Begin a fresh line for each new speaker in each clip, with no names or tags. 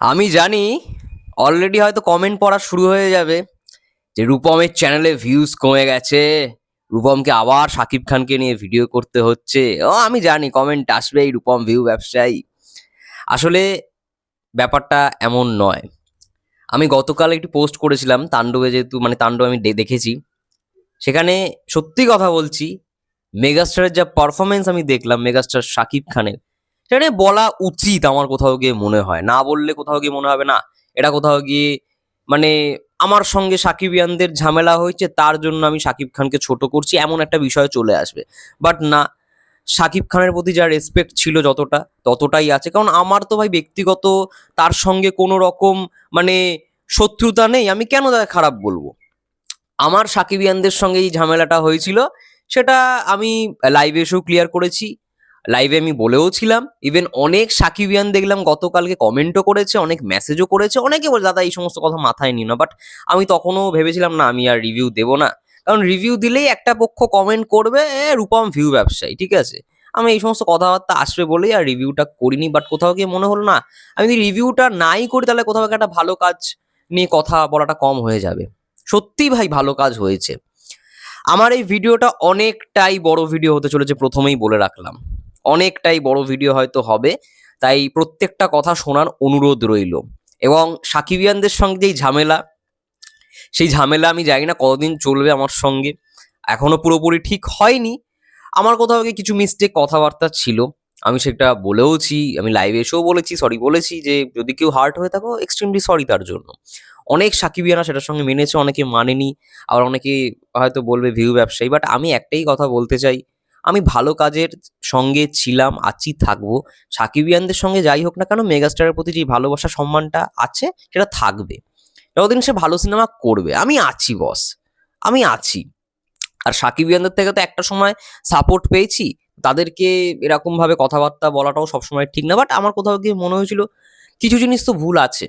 আমি জানি অলরেডি হয়তো কমেন্ট পড়া শুরু হয়ে যাবে যে রূপমের চ্যানেলে ভিউজ কমে গেছে। রূপমকে আবার শাকিব খানকে নিয়ে ভিডিও করতে হচ্ছে। ও, আমি জানি কমেন্ট আসবে এই রূপম ভিউ ব্যবসায়ী। আসলে ব্যাপারটা এমন নয়। আমি গতকাল একটি পোস্ট করেছিলাম তাণ্ডবে যেহেতু মানে তাণ্ডব আমি দেখেছি। সেখানে সত্যি কথা বলছি মেগাস্টারের যা পারফরমেন্স আমি দেখলাম মেগাস্টার শাকিব খানের সেখানে বলা উচিত আমার কোথাও গিয়ে মনে হয়। না বললে কোথাও গিয়ে মনে হবে, না, এটা কোথাও গিয়ে মানে আমার সঙ্গে সাকিবিয়ানদের ঝামেলা হয়েছে, তার জন্য আমি সাকিব খানকে ছোট করছি, এমন একটা বিষয় চলে আসবে। বাট না, সাকিব খানের প্রতি যা রেসপেক্ট ছিল যতটা, ততটাই আছে। কারণ আমার তো ভাই ব্যক্তিগত তার সঙ্গে কোনো রকম মানে শত্রুতা নেই, আমি কেন তাকে খারাপ বলব? আমার সাকিব ইয়ানদের সঙ্গে এই ঝামেলাটা হয়েছিল, সেটা আমি লাইভে এসেও ক্লিয়ার করেছি। লাইভে আমি বলেও ছিলাম। ইভেন অনেক সাকিবিয়ান দেখলাম, গতকালকে কমেন্টও করেছে, অনেক মেসেজও করেছে। অনেকে বলে, দাদা, এই সমস্ত কথা মাথায় নিই না। বাট আমি তখনও ভেবেছিলাম, না, আমি আর রিভিউ দেবো না। কারণ রিভিউ দিলেই একটা পক্ষ কমেন্ট করবে রূপম ভিউ ব্যবসায়ী, ঠিক আছে? আমি এই সমস্ত কথাবার্তা আসবে বলেই আর রিভিউটা করিনি। বাট কোথাও গিয়ে মনে হলো, না, আমি যদি রিভিউটা নাই করি, তাহলে কোথাও একটা ভালো কাজ নিয়ে কথা বলাটা কম হয়ে যাবে। সত্যি ভাই, ভালো কাজ হয়েছে। আমার এই ভিডিওটা অনেকটাই বড় ভিডিও হতে চলেছে, প্রথমেই বলে রাখলাম। অনেকটাই বড় ভিডিও হয়তো হবে। তাই প্রত্যেকটা কথা শোনার অনুরোধ রইল। এবং সাকিবিয়ানদের সঙ্গে যেই ঝামেলা, সেই ঝামেলা আমি জানি না কতদিন চলবে আমার সঙ্গে। এখনও পুরোপুরি ঠিক হয়নি। আমার কোথাও কিছু মিস্টেক কথাবার্তা ছিল। আমি সেটা বলেওছি, আমি লাইভে এসেও বলেছি সরি বলেছি যে যদি কেউ হার্ট হয়ে থাকো এক্সট্রিমলি সরি তার জন্য। অনেক সাকিবিয়ানা সেটার সঙ্গে মেনেছে, অনেকে মানেনি, আবার অনেকে হয়তো বলবে ভিউ ব্যবসায়ী বাট আমি একটাই কথা বলতে চাই আমি ভালো কাজের সঙ্গে ছিলাম, আছি, থাকব। সাকিবিয়ানদের সঙ্গে যাই হোক না কেন, মেগাস্টারের প্রতি যে ভালোবাসা, সম্মানটা আছে, সেটা থাকবে। যতদিন সে ভালো সিনেমা করবে, আমি আছি, বস। আমি আছি। আর সাকিবিয়ানদের থেকে তো একটা সময় সাপোর্ট পেয়েছি। তাদেরকে এরকমভাবে কথাবার্তা বলাটাও সবসময় ঠিক না। বাট আমার কোথাও গিয়ে মনে হয়েছিল, কিছু জিনিস তো ভুল আছে।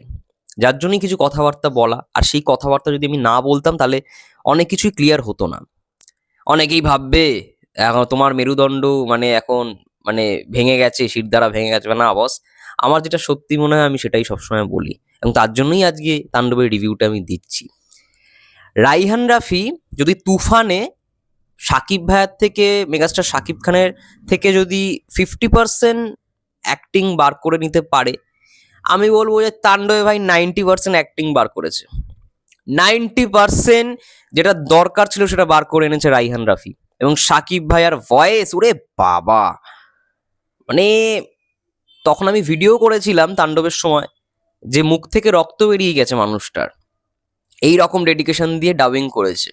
যার জন্যই কিছু কথাবার্তা বলা। আর সেই কথাবার্তা যদি আমি না বলতাম, তাহলে অনেক কিছুই ক্লিয়ার হতো না। অনেকেই ভাববে এখন তোমার মেরুদণ্ড মানে এখন মানে ভেঙে গেছে, শির দ্বারা ভেঙে গেছে, না বস আমার যেটা সত্যি মনে হয় আমি সেটাই সবসময় বলি। এবং তার জন্যই আজকে তাণ্ডবের রিভিউটা আমি দিচ্ছি। রাইহান রাফি যদি তুফানে সাকিব ভাইয়ার থেকে মেগাস্টার সাকিব খানের থেকে যদি ফিফটি পার্সেন্ট অ্যাক্টিং বার করে নিতে পারে, আমি বলব যে তাণ্ডবে ভাই নাইনটি পার্সেন্ট অ্যাক্টিং বার করেছে। নাইনটি পার্সেন্ট যেটা দরকার ছিল সেটা বার করে এনেছে রাইহান রাফি। এবং সাকিব ভাইয়ার ভয়েস ওরে বাবা। মানে তখন আমি ভিডিও করেছিলাম তাণ্ডবের সময়, যে মুখ থেকে রক্ত বেরিয়ে গেছে মানুষটার। এই রকম ডেডিকেশন দিয়ে ডাবিং করেছে।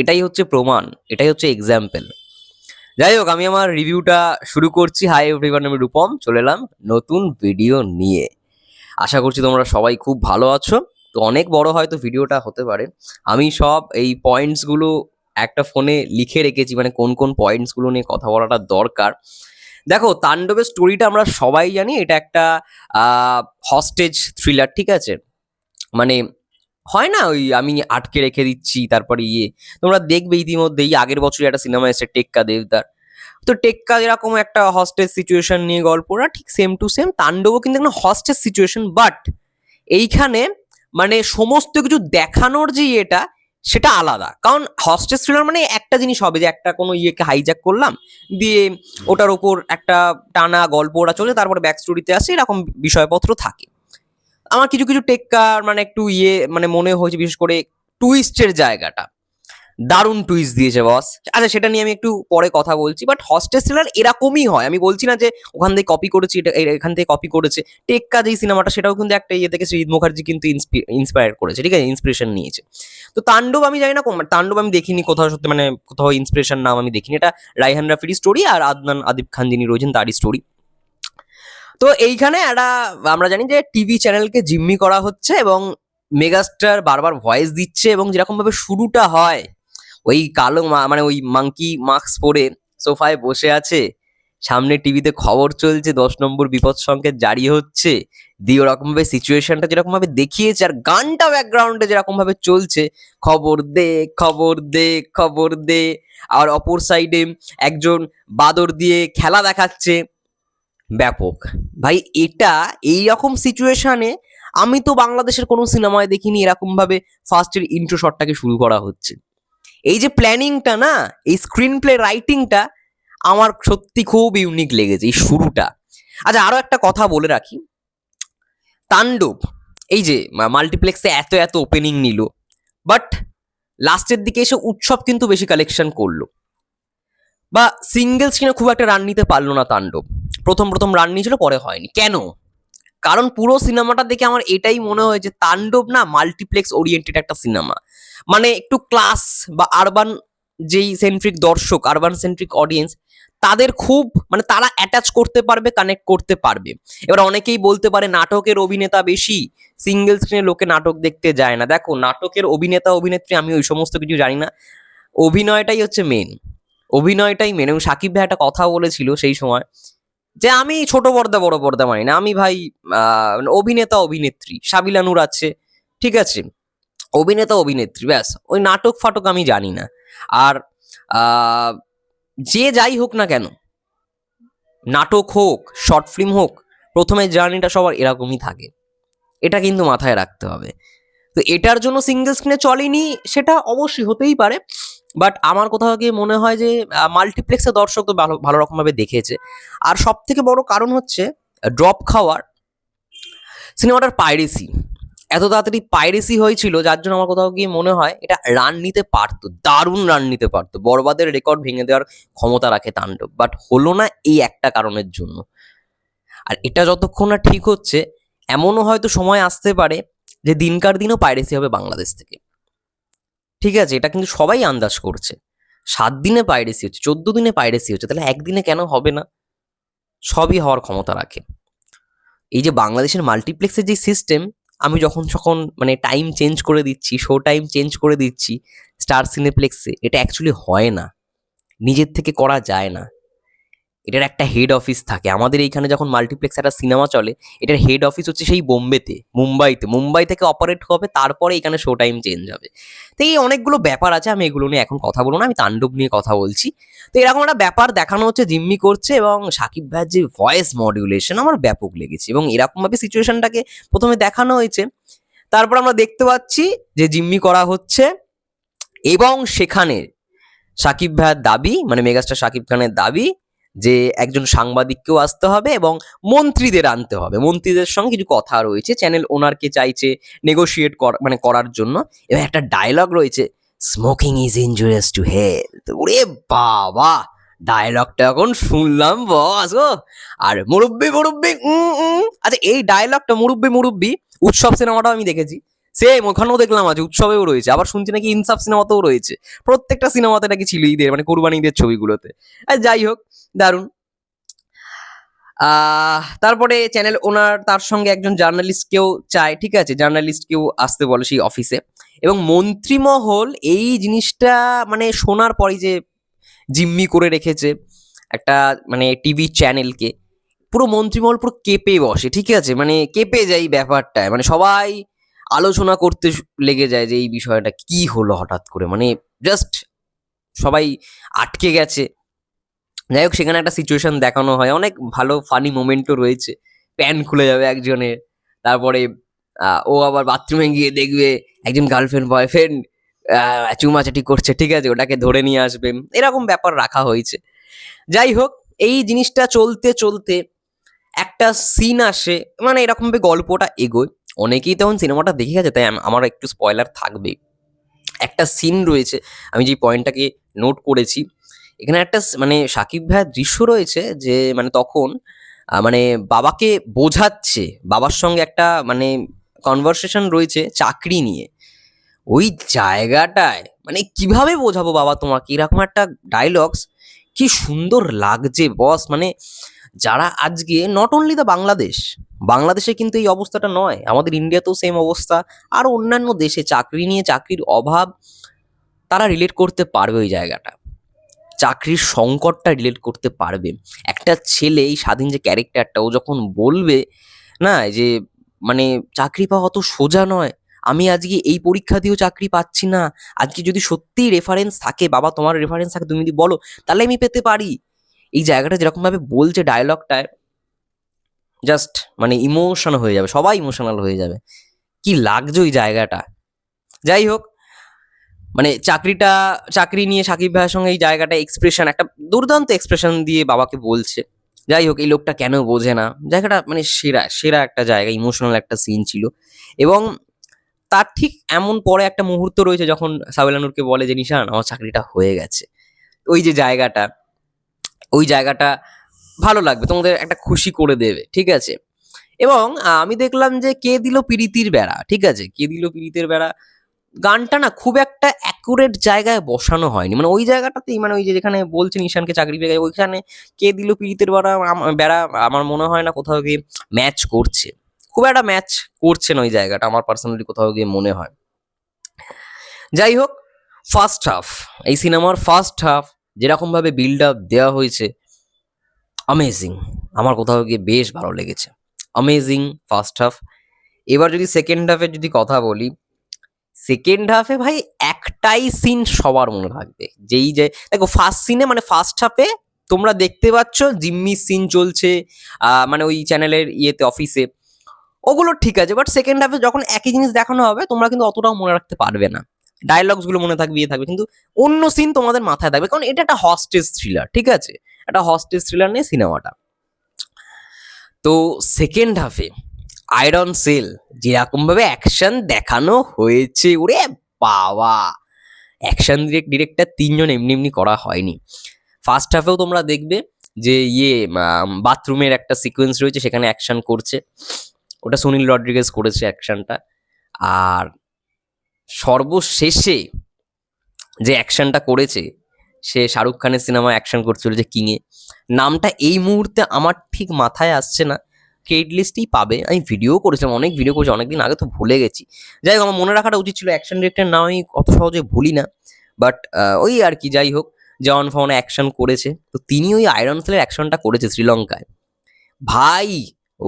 এটাই হচ্ছে প্রমাণ, এটাই হচ্ছে এক্সাম্পল যাই হোক, আমি আমার রিভিউটা শুরু করছি। হাই এভরিওয়ান আমি রূপম, চলে এলাম নতুন ভিডিও নিয়ে। আশা করছি তোমরা সবাই খুব ভালো আছো। তো অনেক বড় হয়তো ভিডিওটা হতে পারে। আমি সব এই পয়েন্টসগুলো একটা ফোনে লিখে রেখেছি মানে কোন কোন পয়েন্টসগুলো নিয়ে কথা বলাটা দরকার। দেখো, তাণ্ডবের স্টোরিটা আমরা সবাই জানি, এটা একটা হস্টেজ থ্রিলার ঠিক আছে? মানে হয় না ওই আমি আটকে রেখে দিচ্ছি, তারপরে ইয়ে। তোমরা দেখবে ইতিমধ্যেই আগের বছরই একটা সিনেমা এসে টেক্কা দেবদার। তো টেক্কা এরকম একটা হস্টেজ সিচুয়েশন নিয়ে গল্পটা ঠিক সেম টু সেম তাণ্ডবও কিন্তু একটা হস্টেজ সিচুয়েশন বাট এইখানে মানে সমস্ত কিছু দেখানোর যে ইয়েটা সেটা আলাদা। কারণ হস্টেজ থ্রিলার মানে একটা জিনিস হবে যে একটা কোনো ইয়েকে হাইজ্যাক করলাম, দিয়ে ওটার ওপর একটা টানা গল্প ওরা চলে, তারপরে ব্যাক স্টোরিতে আসে, এরকম বিষয়পত্র থাকে। আমার কিছু কিছু টেক্কার মানে একটু ইয়ে মানে মনে হয়েছে বিশেষ করে টুইস্টের জায়গাটা। দারুণ টুইস্ট দিয়েছে বস আচ্ছা সেটা নিয়ে আমি একটু পরে কথা বলছি বাট হস্টেজ থ্রিলার এরকমই হয়। আমি বলছি না যে ওখান থেকে কপি করেছি, এটা এখান থেকে কপি করেছে। টেক্কা যেই সিনেমাটা সেটাও কিন্তু একটা ইয়ে থেকে শ্রীজিৎ মুখার্জি কিন্তু ইন্সপায়ার করেছে, ঠিক আছে? ইন্সপিরেশন নিয়েছে। তো তাণ্ডব আমি জানি না তাণ্ডব আমি দেখিনি, কোথাও সত্যি মানে কোথাও ইন্সপিরেশন নাম আমি দেখিনি। এটা রাইহান রাফির স্টোরি আর আদনান, আদিব খান যিনি রয়েছেন, তারই স্টোরি তো এইখানে একটা, আমরা জানি যে টিভি চ্যানেলকে জিম্মি করা হচ্ছে এবং মেগাস্টার বারবার ভয়েস দিচ্ছে এবং যেরকমভাবে শুরুটা হয় ওই কালো মানে ওই মাঙ্কি মাস্ক পরে সোফায় বসে আছে। সামনে টিভিতে খবর চলছে, দশ নম্বর বিপদ সংকেত জারি হচ্ছে। দিয়ে ওরকম ভাবে সিচুয়েশনটা যেরকম ভাবে দেখিয়েছে আর গানটা ব্যাকগ্রাউন্ডে যেরকম ভাবে চলছে, খবর দে খবর দে খবর দে। আর অপর সাইডে একজন বাদর দিয়ে খেলা দেখাচ্ছে। ব্যাপক। ভাই, এটা এই রকম সিচুয়েশনে আমি তো বাংলাদেশের কোনো সিনেমায় দেখিনি এরকম ভাবে ফার্স্টের ইন্ট্রো শটটাকে শুরু করা হচ্ছে। এই যে প্ল্যানিংটা না, এই স্ক্রিন প্লে রাইটিংটা আমার সত্যি খুব ইউনিক লেগেছে এই শুরুটা। আচ্ছা আরও একটা কথা বলে রাখি। তাণ্ডব, এই যে মাল্টিপ্লেক্সে এত এত ওপেনিং নিল বাট লাস্টের দিকে এসে উৎসব কিন্তু বেশি কালেকশন করল। বা সিঙ্গেল স্ক্রিনে খুব একটা রান নিতে পারল না তাণ্ডব। প্রথম প্রথম রান নিয়েছিল, পরে হয়নি। কেন? কারণ পুরো সিনেমাটা দেখে আমার এটাই মনে হয় যে তাণ্ডব না মাল্টিপ্লেক্স ওরিয়েন্টেড একটা সিনেমা। মানে একটু ক্লাস বা আরবান যেই সেন্ট্রিক দর্শক আরবান সেন্ট্রিক অডিয়েন্স তাদের খুব মানে তারা অ্যাটাচ করতে পারবে কানেক্ট করতে পারবে। এবার অনেকেই বলতে পারে নাটকের অভিনেতা বেশি সিঙ্গেল স্ক্রিনে লোকে নাটক দেখতে যায় না। দেখো, নাটকের অভিনেতা, অভিনেত্রী আমি ওই সমস্ত কিছু জানি না। অভিনয়টাই হচ্ছে মেন অভিনয়টাই মেন এবং সাকিব ভাই একটা কথা বলেছিল সেই সময় যে আমি ছোট পর্দা, বড় পর্দা মানি না। আমি ভাই অভিনেতা, অভিনেত্রী। সাবিলা নূর আছে, ঠিক আছে? অভিনেতা, অভিনেত্রী, ব্যাস। ওই নাটক, ফাটক আমি জানি না। আর যে যাই হোক না কেন, নাটক হোক, শর্ট ফিল্ম হোক, প্রথমে জার্নিটা সবার এরকমই থাকে। এটা কিন্তু মাথায় রাখতে হবে। তো এটার জন্য সিঙ্গেল স্ক্রিনে চলেনি, সেটা অবশ্যই হতেই পারে। বাট আমার কোথাও গিয়ে মনে হয় যে মাল্টিপ্লেক্সে দর্শক তো ভালো ভালো রকমভাবে দেখেছে। আর সব থেকে বড় কারণ হচ্ছে ড্রপ খাওয়ার সিনেমাটার পাইরেসি এত তাড়াতাড়ি পাইরেসি হয়েছিল, যার জন্য আমার কোথাও গিয়ে মনে হয়, এটা রান নিতে পারতো, দারুণ রান নিতে পারতো। বরবাদের রেকর্ড ভেঙে দেওয়ার ক্ষমতা রাখে তাণ্ডব। বাট হলো না এই একটা কারণের জন্য। আর এটা যতক্ষণ না ঠিক হচ্ছে, এমনও হয়তো সময় আসতে পারে যে দিনকার দিনও পাইরেসি হবে বাংলাদেশ থেকে। ঠিক আছে, এটা কিন্তু সবাই আন্দাজ করছে। সাত দিনে পাইরেসি হচ্ছে, চোদ্দ দিনে পাইরেসি হচ্ছে, তাহলে একদিনে কেন হবে না? সবই হওয়ার ক্ষমতা রাখে। এই যে বাংলাদেশের মাল্টিপ্লেক্সের যে সিস্টেম আমি যখন যখন মানে টাইম চেঞ্জ করে দিচ্ছি শো টাইম চেঞ্জ করে দিচ্ছি স্টার সিনেপ্লেক্সে এটা অ্যাকচুয়ালি হয় না। নিজের থেকে করা যায় না। এটার একটা হেড অফিস থাকে। আমাদের এইখানে যখন মাল্টিপ্লেক্স একটা সিনেমা চলে, এটার হেড অফিস হচ্ছে সেই বোম্বেতে, মুম্বাইতে। মুম্বাই থেকে অপারেট হবে, তারপরে এখানে শো টাইম চেঞ্জ হবে। তো এই অনেকগুলো ব্যাপার আছে, আমি এগুলো নিয়ে এখন কথা বলব না, আমি তাণ্ডব নিয়ে কথা বলছি। তো এরকম একটা ব্যাপার দেখানো হচ্ছে, জিম্মি করছে এবং সাকিব ভাইয়ের যে ভয়েস মডিউলেশন আমার ব্যাপক লেগেছে এবং এরকমভাবে সিচুয়েশনটাকে প্রথমে দেখানো হয়েছে। তারপর আমরা দেখতে পাচ্ছি যে জিম্মি করা হচ্ছে এবং সেখানে সাকিব ভাইয়ের দাবি মানে মেগাস্টার সাকিব খানের দাবি যে একজন সাংবাদিককেও আসতে হবে এবং মন্ত্রীদের আনতে হবে। মন্ত্রীদের সঙ্গে কিছু কথা রয়েছে। চ্যানেল ওনারকে চাইছে নেগোশিয়েট মানে করার জন্য। এবং একটা ডায়লগ রয়েছে smoking is injurious to health ওরে বাবা! ডায়লগটা এখন শুনলাম বস ও আর মুরব্বি মুরব্বি। আচ্ছা এই ডায়লগটা মুরব্বি মুরব্বি, উৎসব সিনেমাটাও আমি দেখেছি। সেম ওখানেও দেখলাম আছে উৎসবেও রয়েছে। আবার শুনছি নাকি ইনসাফ সিনেমাতেও রয়েছে। প্রত্যেকটা সিনেমাতে নাকি ছিল ঈদের মানে কোরবানি ঈদের ছবিগুলোতে। আর যাই হোক, দারুণ। তারপরে চ্যানেল ওনার তার সঙ্গে একজন জার্নালিস্টকেও চায়, ঠিক আছে? জার্নালিস্টকেও আসতে বলে সেই অফিসে এবং মন্ত্রীমহল এই জিনিসটা মানে শোনার পরে যে জিম্মি করে রেখেছে একটা মানে টিভি চ্যানেলকে পুরো মন্ত্রীমহল পুরো কেঁপে বসে, ঠিক আছে? মানে কেঁপে যায় ব্যাপারটায়। মানে সবাই আলোচনা করতে লেগে যায় যে এই বিষয়টা কি হলো হঠাৎ করে। মানে জাস্ট সবাই আটকে গেছে। যাই হোক, সেখানে একটা সিচুয়েশন দেখানো হয়। অনেক ভালো ফানি মোমেন্টও রয়েছে। প্যান খুলে যাবে একজনের। তারপরে ও আবার বাথরুমে গিয়ে দেখবে একজন গার্লফ্রেন্ড বয়ফ্রেন্ড চুমাচাটি করছে। ঠিক আছে, ওটাকে ধরে নিয়ে আসবে। এরকম ব্যাপার রাখা হয়েছে। যাই হোক, এই জিনিসটা চলতে চলতে একটা সিন আসে। মানে এরকমভাবে গল্পটা এগোয়। অনেকেই তখন সিনেমাটা দেখে গেছে, তাই আমার একটু স্পয়লার থাকবেই। একটা সিন রয়েছে, আমি যে পয়েন্টটাকে নোট করেছি, এখানে একটা মানে সাকিব ভাইয়ের দৃশ্য রয়েছে যে মানে তখন মানে বাবাকে বোঝাচ্ছে, বাবার সঙ্গে একটা মানে কনভারসেশন রয়েছে চাকরি নিয়ে। ওই জায়গাটায় মানে কীভাবে বোঝাবো বাবা তোমাকে? এরকম একটা ডায়লগস কি সুন্দর লাগছে বস মানে যারা আজকে নট অনলি দ্য বাংলাদেশ, বাংলাদেশে কিন্তু এই অবস্থাটা নয়, আমাদের ইন্ডিয়াতেও সেম অবস্থা, আর অন্যান্য দেশে চাকরি নিয়ে চাকরির অভাব, তারা রিলেট করতে পারবে ওই জায়গাটা। চাকরির সংকটটা রিলেট করতে পারবে। একটা ছেলে এই স্বাধীন যে ক্যারেক্টারটা ও যখন বলবে, না যে মানে চাকরি পাওয়া অত সোজা নয়, আমি আজকে এই পরীক্ষা দিয়েও চাকরি পাচ্ছি না, আজকে যদি সত্যিই রেফারেন্স থাকে, বাবা, তোমার রেফারেন্স থাকে, তুমি যদি বলো, তাহলে আমি পেতে পারি। এই জায়গাটা যেরকম ভাবে বলছে ডায়লগটায় জাস্ট মানে ইমোশন হয়ে যাবে, সবাই ইমোশনাল হয়ে যাবে। কি লাগছে ওই জায়গাটা। যাই হোক মানে চাকরিটা, চাকরি নিয়ে সাকিব ভাইয়ের সঙ্গে এই জায়গাটা এক্সপ্রেশন একটা দুর্দান্ত এক্সপ্রেশন দিয়ে বাবাকে বলছে। যাই হোক, এই লোকটা কেন বোঝে না? জায়গাটা মানে সেরা সেরা একটা জায়গা ইমোশনাল একটা সিন ছিল। এবং তার ঠিক এমন পরে একটা মুহূর্ত রয়েছে যখন সাবিলানুরকে বলে যে, নিশান, আমার চাকরিটা হয়ে গেছে। ওই যে জায়গাটা। ওই জায়গাটা ভালো লাগবে তোমাদের একটা খুশি করে দেবে ঠিক আছে? এবং আমি দেখলাম যে কে দিল পিরিতির বেড়া ঠিক আছে? কে দিল পিরিতের বেড়া? গানটা না খুব একটা অ্যাকুরেট জায়গায় বসানো হয়নি মানে ওই জায়গাটাতেই মানে ওই যে যেখানে বলছে নিশানকে চাকরি পেয়ে গেছে, ওইখানে কে দিল পিরিতের বেড়া বেড়া আমার মনে হয় না কোথাও গিয়ে ম্যাচ করছে। খুব একটা ম্যাচ করছে না ওই জায়গাটা আমার পার্সোনালি কোথাও গিয়ে মনে হয়। যাই হোক ফার্স্ট হাফ এই সিনেমার ফার্স্ট হাফ যেরকমভাবে বিল্ড আপ দেওয়া হয়েছে অ্যামেজিং আমার কোথাও গিয়ে বেশ ভালো লেগেছে। অ্যামেজিং ফার্স্ট হাফ এবার যদি সেকেন্ড হাফের যদি কথা বলি সেকেন্ড হাফে ভাই একটাই সিন সবার মনে থাকবে। যেই যে, দেখো ফার্স্ট সিনে মানে ফার্স্ট হাফে তোমরা দেখতে পাচ্ছ জিম্মি সিন চলছে মানে ওই চ্যানেলের ইয়েতে অফিসে ওগুলো ঠিক আছে বাট সেকেন্ড হাফে যখন একই জিনিস দেখানো হবে, তোমরা কিন্তু অতটাও মনে রাখতে পারবে না। ডায়লগসগুলো মনে থাকবে ইয়ে থাকবে। কিন্তু অন্য সিন তোমাদের মাথায় থাকবে। কারণ এটা একটা হস্টেজ থ্রিলার ঠিক আছে? একটা হস্টেজ থ্রিলার নিয়ে সিনেমাটা। তো সেকেন্ড হাফে আয়রন সেল যেরকম ভাবে অ্যাকশন দেখানো হয়েছে, ওরে বাবা! অ্যাকশন ডিরেক্টর তিনজন এমনি এমনি করা হয়নি। ফার্স্ট হাফেও তোমরা দেখবে যে ইয়ে বাথরুমের একটা সিকোয়েন্স রয়েছে, সেখানে অ্যাকশন করছে। ওটা সুনীল রড্রিগেজ করেছে অ্যাকশনটা আর সর্বশেষে যে অ্যাকশনটা করেছে, সে শাহরুখ খানের সিনেমা অ্যাকশন করতে যে কিংয়ে। নামটা এই মুহূর্তে আমার ঠিক মাথায় আসছে না। ক্রেডিট লিস্টেই পাবে। আমি ভিডিও করেছিলাম, অনেক ভিডিও করেছি, অনেকদিন আগে তো ভুলে গেছি। যাই হোক, আমার মনে রাখাটা উচিত ছিল অ্যাকশন ডিরেক্টর নাম আমি অত সহজে ভুলি না। বাট ওই আর কি, যাই হোক জন ফাউন অ্যাকশন করেছে। তো তিনি ওই আয়রন সেলের অ্যাকশনটা করেছে শ্রীলঙ্কায়। ভাই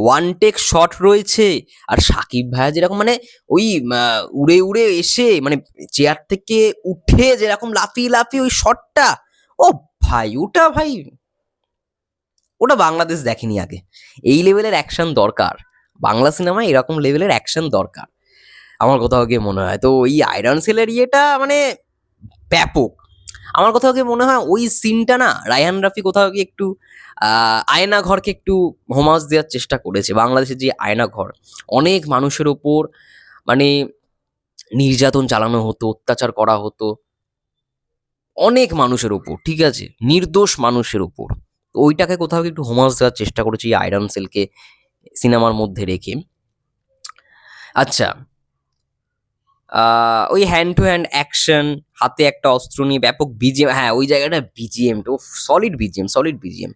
ওয়ান টেক শট রয়েছে। আর সাকিব ভাইয়া যেরকম মানে ওই উড়ে উড়ে এসে মানে চেয়ার থেকে উঠে যেরকম লাফিয়ে লাফিয়ে ওই শটটা ও ভাই, ওটা ভাই, ওটা বাংলাদেশ দেখেনি আগে। এই লেভেলের অ্যাকশন দরকার। বাংলা সিনেমায় এরকম লেভেলের অ্যাকশন দরকার। আমার কোথাও গিয়ে মনে হয়, তো ওই আয়রন সেলের ইয়েটা মানে ব্যাপক। আমার কোথাও গিয়ে মনে হয় ওই সিনটা না রায়হান রাফি কোথাও গিয়ে একটু আয়না ঘরকে একটু হোমাজ দেওয়ার চেষ্টা করেছে। বাংলাদেশের যে আয়না ঘর অনেক মানুষের ওপর মানে নির্যাতন চালানো হতো, অত্যাচার করা হতো। অনেক মানুষের ওপর, ঠিক আছে? নির্দোষ মানুষের ওপর। ওইটাকে কোথাও একটু হোমাজ দেওয়ার চেষ্টা করেছে আয়রন সেলকে সিনেমার মধ্যে রেখে। আচ্ছা ওই হ্যান্ড টু হ্যান্ড অ্যাকশন হাতে একটা অস্ত্র নিয়ে ব্যাপক বিজিএম হ্যাঁ ওই জায়গাটা বিজিএম ও সলিড বিজিএম সলিড বিজিএম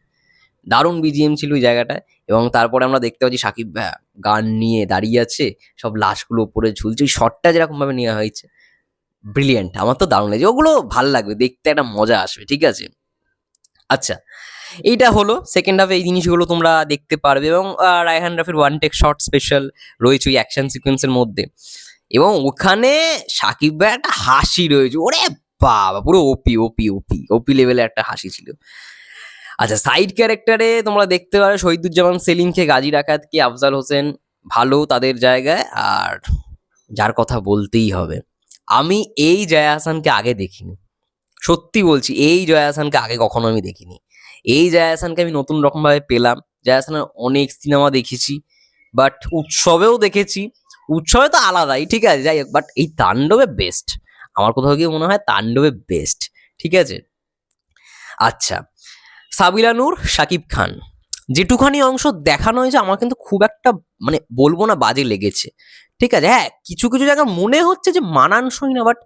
দারুণ বিজিএম ছিল ওই জায়গাটায় এবং তারপরে আমরা দেখতে পাচ্ছি সাকিব গান নিয়ে দাঁড়িয়ে আছে, সব লাশগুলো উপরে ঝুলছে, ওই শটটা যেরকম ভাবে নেওয়া হয়েছে ব্রিলিয়েন্ট আমার তো দারুণ লাগছে, ওগুলো ভালো লাগবে, দেখতে একটা মজা আসবে, ঠিক আছে? আচ্ছা এইটা হলো সেকেন্ড হাফে এই জিনিসগুলো তোমরা দেখতে পারবে এবং রায়হান রাফির ওয়ান টেক শর্ট স্পেশাল রয়েছে ওই অ্যাকশন সিকোয়েন্সের মধ্যে এবং ওখানে সাকিব ভাই একটা হাসি রয়েছে, ওরে বাবা, পুরো ওপি ওপি ওপি ওপি লেভেলে একটা হাসি ছিল। আচ্ছা সাইড ক্যারেক্টারে তোমরা দেখতে পারো শহীদুজ্জামান সেলিমকে গাজী ডাকাতকে আফজাল হোসেন ভালো তাদের জায়গায়, আর যার কথা বলতেই হবে। আমি এই জয়া হাসানকে আগে দেখিনি। সত্যি বলছি, এই জয়া হাসানকে আগে কখনো আমি দেখিনি। এই জয়া হাসানকে আমি নতুন রকমভাবে পেলাম। জয়া হাসানের অনেক সিনেমা দেখেছি বাট উৎসবেও দেখেছি। উৎসবে তো আলাদাই, ঠিক আছে, যাই হোক বাট এই তাণ্ডবে বেস্ট আমার কোথাও গিয়ে মনে হয় তাণ্ডবে বেস্ট ঠিক আছে? আচ্ছা সাবিলা নূর, শাকিব খান। যেটুখানি অংশ দেখানো হয়েছে, আমার কিন্তু খুব একটা মানে বলব না বাজে লেগেছে। ঠিক আছে? হ্যাঁ কিছু কিছু জায়গা মনে হচ্ছে যে মানানসই না বাট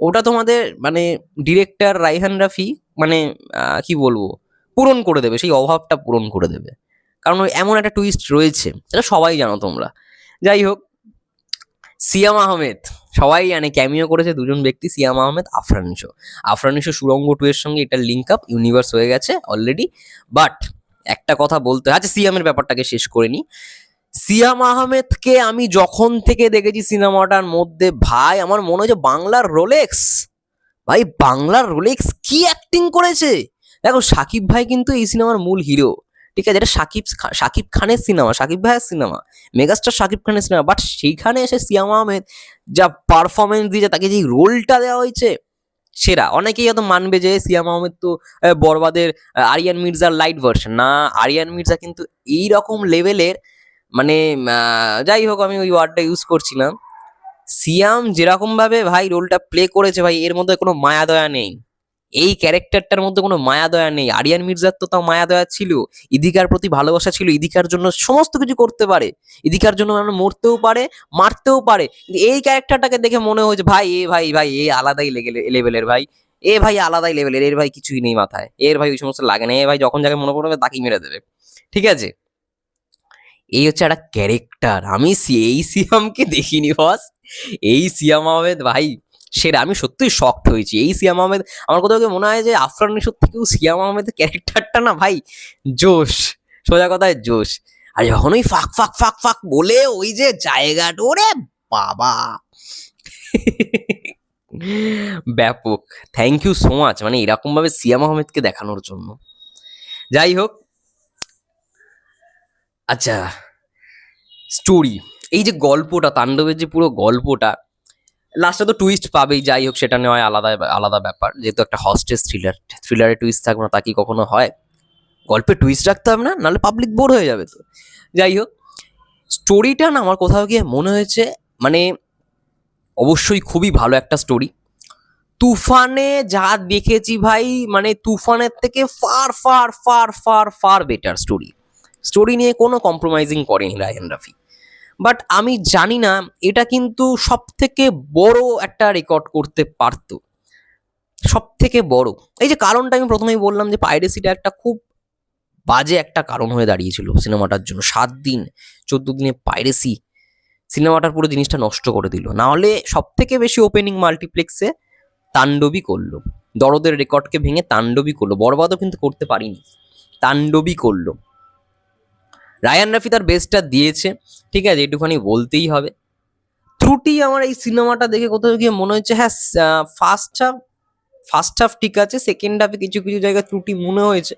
ওটা তোমাদের মানে ডিরেক্টর রাইহান রাফি মানে কি বলব, পূরণ করে দেবে, সেই অভাবটা পূরণ করে দেবে। কারণ এমন একটা টুইস্ট রয়েছে এটা সবাই জানো তোমরা। যাই হোক, সিয়াম আহমেদ সবাই জানে ক্যামিও করেছে দুজন ব্যক্তি সিয়াম আহমেদ আফরানিশো আফরানিশো সুরঙ্গ টু এর সঙ্গে এটা লিঙ্ক আপ ইউনিভার্স হয়ে গেছে অলরেডি বাট একটা কথা বলতে আচ্ছা সিয়ামের ব্যাপারটাকে শেষ করে নি। সিয়াম আহমেদকে আমি যখন থেকে দেখেছি সিনেমাটার মধ্যে, ভাই আমার মনে হচ্ছে বাংলার রোলেক্স ভাই বাংলার রোলেক্স কি অ্যাক্টিং করেছে? দেখো সাকিব ভাই কিন্তু এই সিনেমার মূল হিরো ঠিক আছে, এটা সাকিব খা- সাকিব খানের সিনেমা সাকিব ভাইয়ের সিনেমা মেগাস্টার সাকিব খানের সিনেমা বাট সেইখানে এসে সিয়াম আহমেদ যা পারফরমেন্স দিয়েছে, তাকে যে রোলটা দেওয়া হয়েছে, সেরা। অনেকেই হয়তো মানবে যে সিয়াম আহমেদ তো বরবাদের আরিয়ান মির্জার লাইট ভার্সন না, আরিয়ান মির্জা কিন্তু এই রকম লেভেলের মানে যাই হোক, আমি ওই ওয়ার্ডটা ইউজ করছি না। সিয়াম যেরকম ভাবে ভাই রোলটা প্লে করেছে ভাই, এর মধ্যে কোনো মায়া দয়া নেই। এই ক্যারেক্টারটার মধ্যে কোনো মায়া দয়া নেই। আরিয়ান মির্জার তো তাও মায়া দয়া ছিল। ইদিকার প্রতি ভালোবাসা ছিল। ইদিকার জন্য সমস্ত কিছু করতে পারে। ইদিকার জন্য মানে মরতেও পারে, মারতেও পারে। এই ক্যারেক্টারটাকে দেখে মনে হয়েছে ভাই, এ ভাই ভাই, এ আলাদাই লেভেলের ভাই। এ ভাই আলাদাই লেভেলের এর ভাই কিছুই নেই মাথায়। এর ভাই ওই সমস্ত লাগে না। এ ভাই যখন যাকে মনে পড়বে তাকেই মেরে দেবে। ঠিক আছে? এই হচ্ছে একটা ক্যারেক্টার আমি এই সিয়ামকে দেখিনি বস এই সিয়াম আহমেদ ভাই সেরা আমি সত্যিই শকড হয়েছি। এই সিয়াম আহমেদ, আমার কোথাও মনে হয় যে আফরান নিশোর থেকেও সিয়াম আহমেদের ক্যারেক্টারটা না ভাই জোশ, সোজা কথায় জোশ। আর যখন ওই ফাঁক, ফাক ফাক ফাক বলে ওই যে জায়গাটা, ওরে বাবা! ব্যাপক। থ্যাংক ইউ সো মাচ মানে এরকম ভাবে সিয়াম আহমেদকে দেখানোর জন্য। যাই হোক আচ্ছা স্টোরি এই যে গল্পটা, তাণ্ডবের যে পুরো গল্পটা লাস্টে তো টুইস্ট পাবেই, যাই হোক, সেটা নেওয়া আলাদা আলাদা ব্যাপার। যেহেতু একটা হস্টেজ থ্রিলার থ্রিলারে টুইস্ট থাকবে না, তা কি কখনো হয়? গল্পে টুইস্ট রাখতে হবে না, নাহলে পাবলিক বোর হয়ে যাবে তো। যাই হোক স্টোরিটা না আমার কোথাও গিয়ে মনে হয়েছে মানে অবশ্যই খুবই ভালো একটা স্টোরি তুফানে যা দেখেছি ভাই মানে তুফানের থেকে far far far far far better story story নিয়ে কোনো কম্প্রোমাইজিং করেনি রায়হান রাফি। বাট আমি জানি না, এটা কিন্তু সব থেকে বড় একটা রেকর্ড করতে পারতো। সব থেকে বড়। এই যে কারণটা আমি প্রথমেই বললাম যে পাইরেসিটা একটা খুব বাজে একটা কারণ হয়ে দাঁড়িয়েছিল সিনেমাটার জন্য। সাত দিন, চোদ্দ দিনে পাইরেসি সিনেমাটার পুরো জিনিসটা নষ্ট করে দিল। না হলে সব থেকে বেশি ওপেনিং মাল্টিপ্লেক্সে তাণ্ডবই করল। দরদের রেকর্ডকে ভেঙে তাণ্ডবই করল। বরবাদও কিন্তু করতে পারিনি। তাণ্ডবই করল। রায়ান রাফি তার বেস্টটা দিয়েছে। ঠিক আছে, একটুখানি বলতেই হবে। ত্রুটি আমার এই সিনেমাটা দেখে কোথাও গিয়ে মনে হচ্ছে হ্যাঁ ফার্স্ট হাফ ফার্স্ট হাফ ঠিক আছে সেকেন্ড হাফে কিছু কিছু জায়গায় ত্রুটি মনে হয়েছে।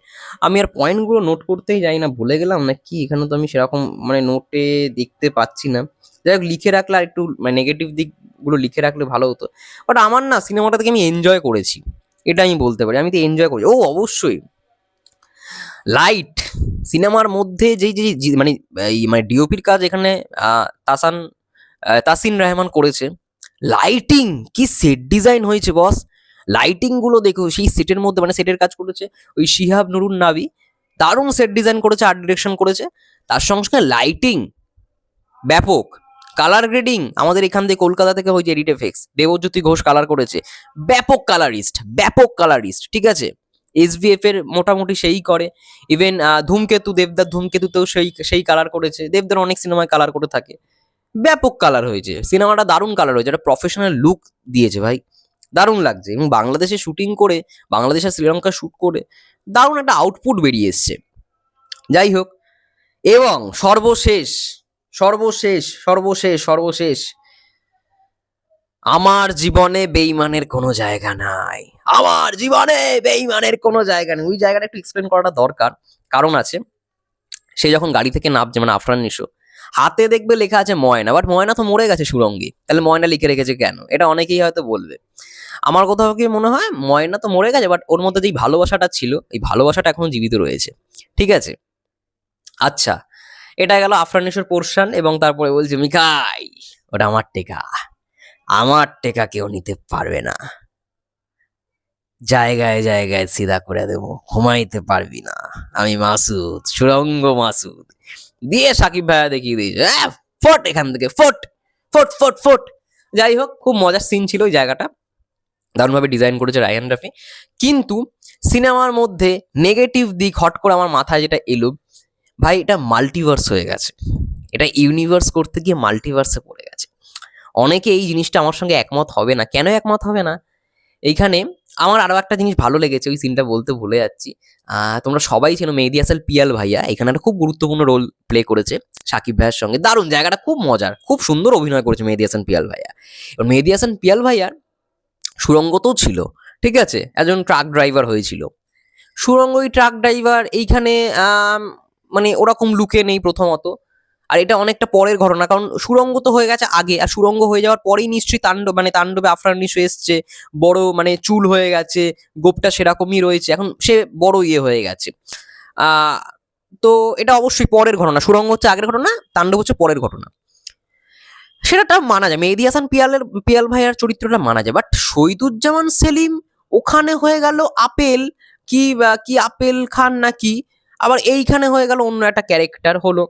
আমি আর পয়েন্টগুলো নোট করতেই যাই না, ভুলে গেলাম না কি, এখানে তো আমি সেরকম মানে নোটে দেখতে পাচ্ছি না। যাই হোক, লিখে রাখলে আর একটু মানে নেগেটিভ দিকগুলো লিখে রাখলে ভালো হতো। বাট আমার না সিনেমাটা থেকে আমি এনজয় করেছি। এটা আমি বলতে পারি, আমি তো এনজয় করি ও, অবশ্যই। লাইট সিনেমার মধ্যে যেই যে মানে এই মানে ডিওপির কাজ এখানে তাসান তাসিন রহমান করেছে। লাইটিং কি সেট ডিজাইন হয়েছে বস লাইটিংগুলো দেখো, সেই সেটের মধ্যে মানে সেটের কাজ করেছে ওই শিহাব নুরুন নাবি। দারুণ সেট ডিজাইন করেছে আর্ট ডিরেকশন করেছে। তার সঙ্গে সঙ্গে লাইটিং ব্যাপক। কালার গ্রেডিং আমাদের এখান থেকে কলকাতা থেকে হয়েছে edit effects Debjyoti Ghosh colour করেছে। ব্যাপক কালারিস্ট ব্যাপক কালারিস্ট ঠিক আছে? এসভিএফ এর মোটামুটি সেই করে। ইভেন ধূমকেতু, দেবদার ধূমকেতুতেও সেই সেই কালার করেছে। দেবদার অনেক সিনেমায় কালার করে থাকে। ব্যাপক কালার হয়েছে। সিনেমাটা দারুণ কালার হয়েছে। একটা প্রফেশনাল লুক দিয়েছে ভাই। দারুণ লাগছে। এবং বাংলাদেশে শুটিং করে, বাংলাদেশ শ্রীলঙ্কা শুট করে, দারুণ একটা আউটপুট বেরিয়ে এসছে। যাই হোক, এবং সর্বশেষ সর্বশেষ সর্বশেষ সর্বশেষ, আমার জীবনে বেইমানের কোনো জায়গা নাই। আমার জীবনে বেইমানের কোনো জায়গা নেই। ওই জায়গাটা একটু এক্সপ্লেন করাটা দরকার। কারণ আছে, সে যখন গাড়ি থেকে নামছে মানে আফরান নিশো, হাতে দেখবে লেখা আছে ময়না বাট ময়না তো মরে গেছে সুরঙ্গি। তাহলে ময়না লিখে রেখেছে কেন? এটা অনেকেই হয়তো বলবে। আমার কোথাও কি মনে হয়, ময়না তো মরে গেছে বাট ওর মধ্যে যেই ভালোবাসাটা ছিল, এই ভালোবাসাটা এখনও জীবিত রয়েছে। ঠিক আছে? আচ্ছা এটা গেল আফরানিসর পোর্শন এবং তারপরে বলছে মিখাই ওটা আমার টেকা। আমার টেকা কেউ নিতে পারবে না। জায়গায় জায়গায় সিধা করে দেবো। ঘুমাইতে পারবি না। আমি মাসুদ সুরঙ্গ মাসুদ। দিয়ে সাকিব ভাইয়া দেখিয়ে দিয়েছে "আহ, ফট এখান থেকে ফট ফট ফট ফট। যাই হোক খুব মজার সিন ছিল ওই জায়গাটা। দারুণভাবে ডিজাইন করেছে রায়ান রাফি। কিন্তু সিনেমার মধ্যে নেগেটিভ দিক হট করে আমার মাথায় যেটা এলো ভাই এটা মাল্টিভার্স হয়ে গেছে। এটা ইউনিভার্স করতে গিয়ে মাল্টিভার্সে পড়ে গেছে। অনেকে এই জিনিসটা আমার সঙ্গে একমত হবে না। কেন একমত হবে না? এইখানে আমার আরও একটা জিনিস ভালো লেগেছে, ওই সিনটা বলতে ভুলে যাচ্ছি। তোমরা সবাই ছিল মেহেদি হাসান পিয়াল ভাইয়া, এখানে একটা খুব গুরুত্বপূর্ণ রোল প্লে করেছে সাকিব ভাইয়ার সঙ্গে। দারুণ, জায়গাটা খুব মজার, খুব সুন্দর অভিনয় করেছে মেহেদি হাসান পিয়াল ভাইয়া। এবার মেহেদি হাসান পিয়াল ভাইয়ার সুরঙ্গতেও ছিল, ঠিক আছে? একজন ট্রাক ড্রাইভার হয়েছিল। সুরঙ্গ ওই ট্রাক ড্রাইভার এইখানে মানে ওরকম লুকে নেই প্রথমত। আর এটা অনেকটা পরের ঘটনা, কারণ সুরঙ্গ তো হয়ে গেছে আগে, আর সুরঙ্গ হয়ে যাওয়ার পরেই নিশ্চয়ই তাণ্ডব মানে তাণ্ডবে আফরান নিশো এসছে, বড় মানে চুল হয়ে গেছে, গোপটা সেরকমই রয়েছে, এখন সে বড় ইয়ে হয়ে গেছে। তো এটা অবশ্যই পরের ঘটনা, সুরঙ্গ হচ্ছে আগের ঘটনা, তাণ্ডব হচ্ছে পরের ঘটনা। সেটা মানা যায়, মেহেদি হাসান পিয়ালের, পিয়াল ভাইয়ার চরিত্রটা মানা যায় বাট শহীদুজ্জামান সেলিম ওখানে হয়ে গেল আপেল, কি কি আপেল খান না কি আবার এইখানে হয়ে গেল অন্য একটা ক্যারেক্টার হলো।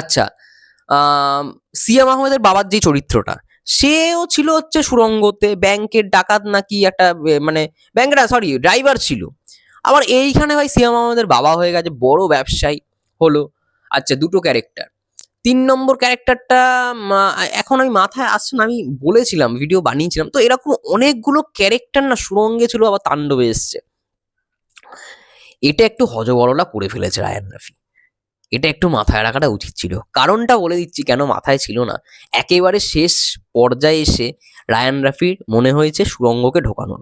আচ্ছা সিয়াম আহমেদের বাবার যে চরিত্রটা, সেও ছিল হচ্ছে সুরঙ্গতে ব্যাংকের ডাকাত নাকি একটা মানে ব্যাংকের সরি ড্রাইভার ছিল। আবার এইখানে ভাই সিয়াম আহমেদের বাবা হয়ে গেছে, বড় ব্যবসায়ী হলো। আচ্ছা দুটো ক্যারেক্টার তিন নম্বর ক্যারেক্টারটা এখন আমি মাথায় আসছে না, আমি বলেছিলাম ভিডিও বানিয়েছিলাম। তো এরকম অনেকগুলো ক্যারেক্টার না সুরঙ্গে ছিল, আবার তাণ্ডবে এসছে। এটা একটু হজবরলা করে ফেলেছে রায়ান রাফি। এটা একটু মাথায় রাখাটা উচিত ছিল। কারণটা বলে দিচ্ছি কেন মাথায় ছিল না। একেবারে শেষ পর্যায়ে এসে রায়ান রাফির মনে হয়েছে সুরঙ্গকে ঢোকানো।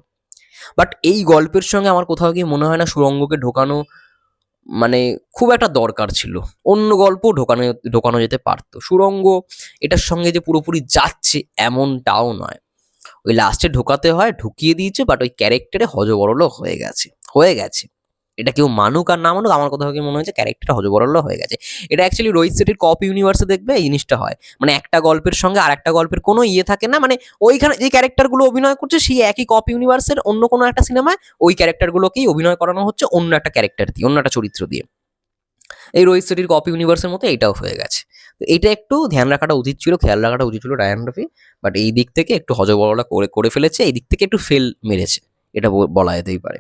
বাট এই গল্পের সঙ্গে আমার কোথাও গিয়ে মনে হয় না সুরঙ্গকে ঢোকানো মানে খুব একটা দরকার ছিল। অন্য গল্প ঢোকানো ঢোকানো যেতে পারতো। সুরঙ্গ এটার সঙ্গে যে পুরোপুরি যাচ্ছে এমনটাও নয়। ওই লাস্টে ঢোকাতে হয়, ঢুকিয়ে দিয়েছে বাট ওই ক্যারেক্টারে হজবরল হয়ে গেছে হয়ে গেছে। এটা কেউ মানুক আর না মানুক, আমার কোথাও গিয়ে মনে হয়েছে ক্যারেক্টার হজবরল হয়ে গেছে। এটা অ্যাকচুয়ালি রোহিত সেটির কপ ইউনিভার্সে দেখবে, এই জিনিসটা হয়। মানে একটা গল্পের সঙ্গে আর একটা গল্পের কোনো ইয়ে থাকে না মানে ওইখানে যে ক্যারেক্টারগুলো অভিনয় করছে, সেই একই কপ ইউনিভার্সের অন্য কোনো একটা সিনেমায় ওই ক্যারেক্টারগুলোকেই অভিনয় করানো হচ্ছে অন্য একটা ক্যারেক্টার দিয়ে, অন্য একটা চরিত্র দিয়ে। এই রোহিত সেটির কপি ইউনিভার্সের মতো এটাও হয়ে গেছে। তো এটা একটু ধ্যান রাখাটা উচিত ছিল, খেয়াল রাখাটা উচিত ছিল রায়ান রফি বাট এই দিক থেকে একটু হজবরলা করে করে ফেলেছে, এই দিক থেকে একটু ফেল মেরেছে, এটা বলা যেতেই পারে।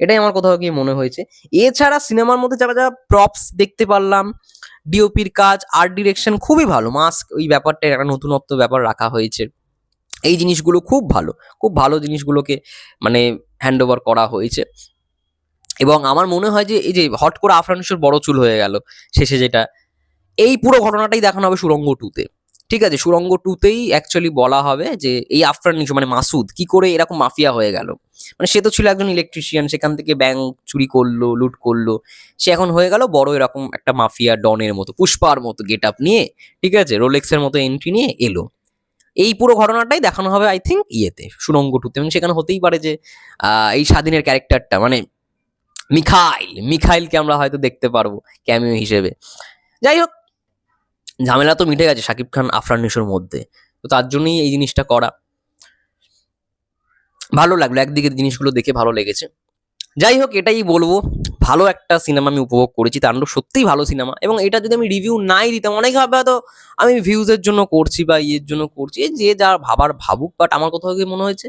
এটাই আমার কোথাও গিয়ে মনে হয়েছে। এছাড়া সিনেমার মধ্যে যারা যারা প্রপস দেখতে পারলাম ডিওপির কাজ আর্ট ডিরেকশন খুবই ভালো। মাস্ক ওই ব্যাপারটা একটা নতুনত্ব ব্যাপার রাখা হয়েছে। এই জিনিসগুলো খুব ভালো খুব ভালো জিনিসগুলোকে মানে হ্যান্ড ওভার করা হয়েছে। এবং আমার মনে হয় যে এই যে হট করে আফরানুসের বড় চুল হয়ে গেল শেষে যেটা, এই পুরো ঘটনাটাই দেখানো হবে সুরঙ্গ টুতে ঠিক আছে, সুরঙ্গ টুতেই অ্যাকচুয়ালি বলা হবে যে এই আফরান নিশো মানে মাসুদ, কি করে এরকম মাফিয়া হয়ে গেল? মানে সে তো ছিল একজন ইলেকট্রিশিয়ান সেখান থেকে ব্যাংক চুরি করল, লুট করল। সে এখন হয়ে গেল বড় এরকম একটা মাফিয়া ডনের মতো, পুষ্পার মতো গেট আপ নিয়ে, ঠিক আছে রোলেক্সের মতো এন্ট্রি নিয়ে এলো। এই পুরো ঘটনাটাই দেখানো হবে আই থিঙ্ক ইয়েতে, সুরঙ্গ টুতে এবং সেখানে হতেই পারে যে এই স্বাধীনের ক্যারেক্টারটা মানে মিখাইল, মিখাইলকে আমরা হয়তো দেখতে পারব ক্যামিও হিসেবে। যাই হোক ঝামেলা তো মিটে গেছে শাকিব খান, আফরান নিশোর মধ্যে। তো তার জন্যই এই জিনিসটা করা। ভালো লাগল একদিকে জিনিসগুলো দেখে ভালো লেগেছে। যাই হোক, এটাই বলব, ভালো একটা সিনেমা আমি উপভোগ করেছি তাণ্ডব সত্যিই ভালো সিনেমা। এবং এটা যদি আমি রিভিউ নাই দিতাম, অনেক ভাবে হয়তো আমি ভিউজের জন্য করছি বা ইয়ের জন্য করছি, যে যা ভাবার ভাবুক বাট আমার কোথাও গিয়ে মনে হয়েছে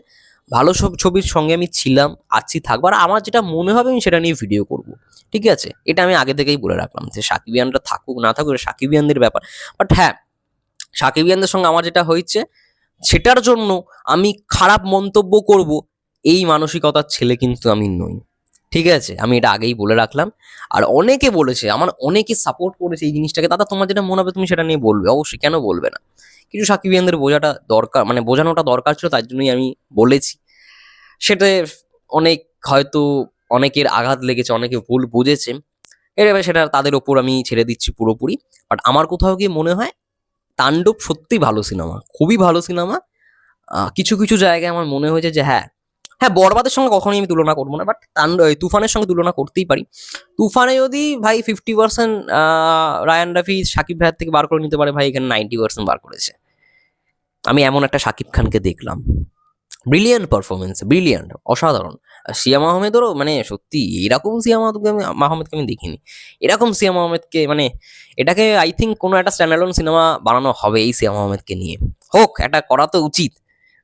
ভালো সব ছবির সঙ্গে আমি ছিলাম, আছি, থাকব। আর আমার যেটা মনে হবে আমি সেটা নিয়ে ভিডিও করব। ঠিক আছে? এটা আমি আগে থেকেই বলে রাখলাম যে সাকিবিয়ানরা থাকুক, না থাকুক, এটা সাকিবিয়ানদের ব্যাপার। বাট হ্যাঁ সাকিবিয়ানদের সঙ্গে আমার যেটা হয়েছে, সেটার জন্য আমি খারাপ মন্তব্য করব, এই মানসিকতার ছেলে কিন্তু আমি নই। ঠিক আছে? আমি এটা আগেই বলে রাখলাম। আর অনেকে বলেছে, আমার অনেকে সাপোর্ট করেছে এই জিনিসটাকে। দাদা, তোমার যেটা মনে হবে তুমি সেটা নিয়ে বলবে। অবশ্যই, কেন বলবে না? কিছু সাকিবিয়ানদের বোঝাটা দরকার মানে বোঝানোটা দরকার ছিল, তার জন্যই আমি বলেছি। সেটা অনেক হয়তো অনেকের আঘাত লেগেছে, অনেকে ভুল বুঝেছে। এবার সেটা তাদের ওপর আমি ছেড়ে দিচ্ছি পুরোপুরি। বাট আমার কোথাও গিয়ে মনে হয়, তাণ্ডব সত্যি ভালো সিনেমা, খুবই ভালো সিনেমা। কিছু কিছু জায়গায় আমার মনে হয়েছে যে হ্যাঁ হ্যাঁ বরবাদের সঙ্গে কখনোই আমি তুলনা করব না বাট তাণ্ড তুফানের সঙ্গে তুলনা করতেই পারি। তুফানে যদি ভাই ফিফটি পার্সেন্ট রায়ান রাফি, সাকিব ভাইয়ের থেকে বার করে নিতে পারে, ভাই এখানে নাইনটি পার্সেন্ট বার করেছে। আমি এমন একটা সাকিব খানকে দেখলাম। ব্রিলিয়ান্ট পারফরমেন্স ব্রিলিয়ান্ট অসাধারণ। সিয়াম আহমেদেরও মানে সত্যি এরকম সিয়াম আহমেদকে আমি আহমেদকে আমি দেখিনি। এরকম সিয়াম আহমেদকে মানে এটাকে আই থিঙ্ক কোনো একটা স্ট্যান্ডার্ডন সিনেমা বানানো হবে এই সিয়াম আহমেদকে নিয়ে। হোক, এটা করা তো উচিত।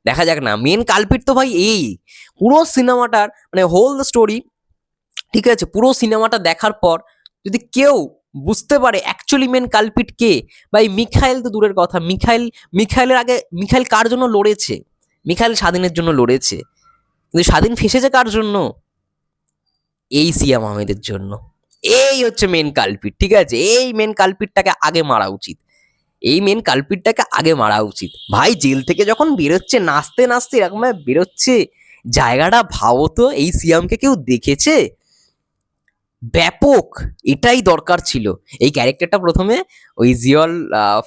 দেখা যাক না মেন কালপিট তো ভাই এই। পুরো সিনেমাটার মানে হোল স্টোরি ঠিক আছে, পুরো সিনেমাটা দেখার পর যদি কেউ বুঝতে পারে অ্যাকচুয়ালি মেন কালপিট কে? ভাই মিখাইল তো দূরের কথা। মিখাইল, মিখাইলের আগে, মিখাইল কার জন্য লড়েছে? মিখাইল স্বাধীনের জন্য লড়েছে। কিন্তু স্বাধীন ফেসেছে কার জন্য? এই সিয়াম আহমেদের জন্য। এই হচ্ছে মেন কালপিট ঠিক আছে? এই মেন কালপিটটাকে আগে মারা উচিত। এই মেন কালপিটটাকে আগে মারা উচিত। ভাই জেল থেকে যখন বেরোচ্ছে, নাচতে নাচতে এরকম ভাবে বেরোচ্ছে, জায়গাটা ভাবো তো, এই সিয়ামকে কেউ দেখেছে? ব্যাপক এটাই দরকার ছিল। এই ক্যারেক্টারটা প্রথমে ওই জিয়ল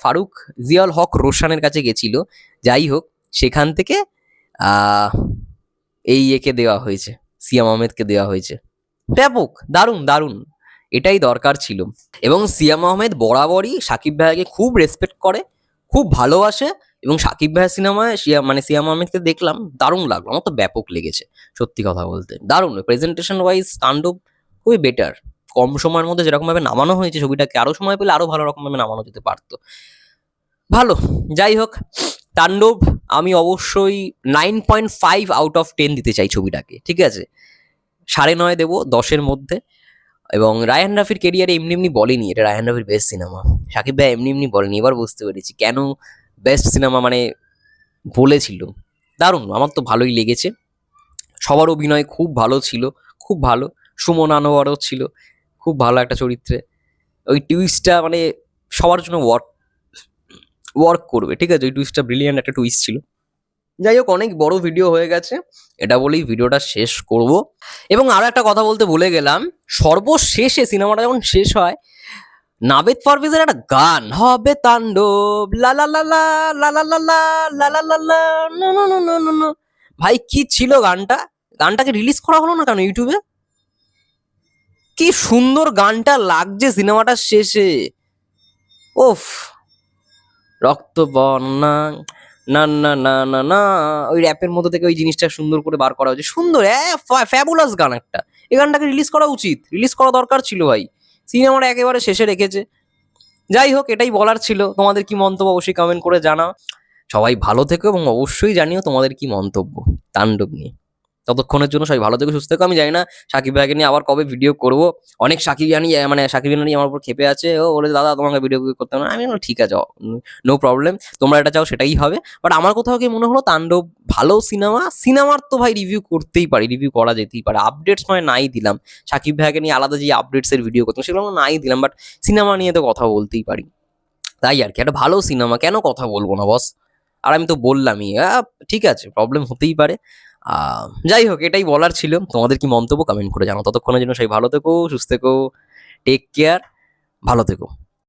ফারুক জিয়ল হক রোশানের কাছে গেছিল। যাই হোক, সেখান থেকে এই একে দেওয়া হয়েছে সিয়াম আহমেদকে দেওয়া হয়েছে। ব্যাপক, দারুণ দারুণ, এটাই দরকার ছিল। এবং সিয়াম আহমেদ বরাবরই সাকিব ভাইয়াকে খুব রেসপেক্ট করে, খুব ভালোবাসে এবং সাকিব ভাইয়ের সিনেমায় সিয়া মানে সিয়াম আহমেদকে দেখলাম, দারুণ লাগল। আমার তো ব্যাপক লেগেছে, সত্যি কথা বলতে। দারুণ প্রেজেন্টেশন ওয়াইজ তাণ্ডব খুবই বেটার কম সময়ের মধ্যে যেরকমভাবে নামানো হয়েছে ছবিটাকে আরও সময় পেলে আরও ভালো রকমভাবে নামানো যেতে পারতো। ভালো, যাই হোক, তাণ্ডব, আমি অবশ্যই nine point five out of ten দিতে চাই ছবিটাকে, ঠিক আছে? সাড়ে নয় দেবো দশের মধ্যে। এবং রায়হান রাফির কেরিয়ারে এমনি এমনি বলেনি, এটা রায়হান রাফির বেস্ট সিনেমা সাকিব ভাই এমনি এমনি বলেনি, এবার বুঝতে পেরেছি কেন বেস্ট সিনেমা মানে বলেছিল। দারুণ, আমার তো ভালোই লেগেছে। সবার অভিনয় খুব ভালো ছিল, খুব ভালো। সুমন আনোয়ারও ছিল। খুব ভালো একটা চরিত্রে। ওই টুইস্টটা মানে সবার জন্য ওয়ার্ক ওয়ার্ক করবে, ঠিক আছে? ওই টুইস্টটা ব্রিলিয়ান্ট একটা টুইস্ট ছিল। যাই হোক, অনেক বড় ভিডিও হয়ে গেছে। এটা বলেই ভিডিওটা শেষ করব। এবং আরও একটা কথা বলতে ভুলে গেলাম। সর্বশেষে সিনেমাটা যখন শেষ হয়, নাবেদ পারভেজের একটা গান, হবে তাণ্ডব ভাই, কি ছিল গানটা? গানটাকে রিলিজ করা হলো না কেন ইউটিউবে কি সুন্দর গানটা লাগছে সিনেমাটার শেষে। ওফ রক্ত বন্যা, না না না না না, ওই র্যাপের মধ্যে থেকে ওই জিনিসটা সুন্দর করে বার করা হয়েছে। সুন্দর ফ্যাবুলাস গান একটা। এই গানটাকে রিলিজ করা উচিত। রিলিজ করা দরকার ছিল ভাই। সিনেমাটা একেবারে শেষে রেখেছে। যাই হোক, এটাই বলার ছিল। তোমাদের কি মন্তব্য অবশ্যই কমেন্ট করে জানাও। সবাই ভালো থেকো এবং অবশ্যই জানিও তোমাদের কি মন্তব্য। তাণ্ডব নিয়ে। ততক্ষণের জন্য সবাই ভালো থেকো, সুস্থ থেকো। আমি জানি না সাকিব ভাইকে নিয়ে আবার কবে ভিডিও করব। অনেক সাকিব জানি মানে সাকিব জানি আমার উপর খেপে আছে। ও বলে দাদা, তোমাকে ভিডিও করতে না। আমি ঠিক আছে নো প্রবলেম তোমরা এটা চাও, সেটাই হবে। বাট আমার কোথাও কি মনে হলো, তাণ্ডব ভালো সিনেমা সিনেমার তো ভাই রিভিউ করতেই পারি রিভিউ করা যেতেই পারে। আপডেটস মানে নাই দিলাম। সাকিব ভাইকে নিয়ে আলাদা যে আপডেটস এর ভিডিও করতাম, সেগুলো নাই দিলাম। বাট সিনেমা নিয়ে তো কথা বলতেই পারি। তাই আর কি, একটা ভালো সিনেমা কেন কথা বলব না বস আর আমি তো বললামই ঠিক আছে প্রবলেম হতেই পারে। যাই হোক এটাই বলার ছিল। তোমাদের কি মন্তব্য কমেন্ট করে জানো ততক্ষণের জন্য সেই ভালো থেকো, সুস্থ থেকো টেক কেয়ার ভালো থেকো।